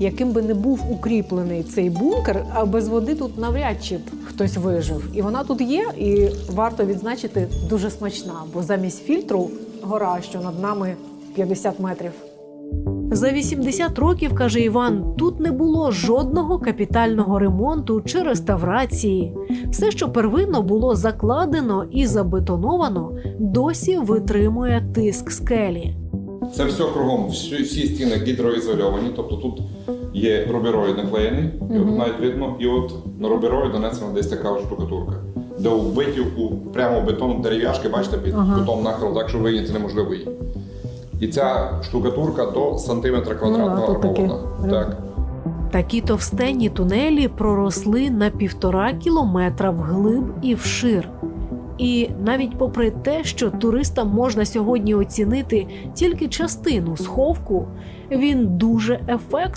яким би не був укріплений цей бункер, а без води тут навряд чи б хтось вижив. І вона тут є, і варто відзначити дуже смачна, бо замість фільтру гора, що над нами 50 метрів. За 80 років, каже Іван, тут не було жодного капітального ремонту чи реставрації. Все, що первинно було закладено і забетоновано, досі витримує тиск скелі. Це все кругом, всі, всі стіни гідроізольовані, тобто тут є рубероїд наклеєний, і от навіть видно, і от на рубероїд нанесена десь така штукатурка, де вбиті у прямо бетон дерев'яшки, бачите, під Ага. бетон нахил, так що вийняти неможливо її. І ця штукатурка до сантиметра квадратного Ну, таки Так. Такі товстенні тунелі проросли на півтора кілометра вглиб і вшир. І навіть попри те, що туристам можна сьогодні оцінити тільки частину сховку, він дуже ефектно.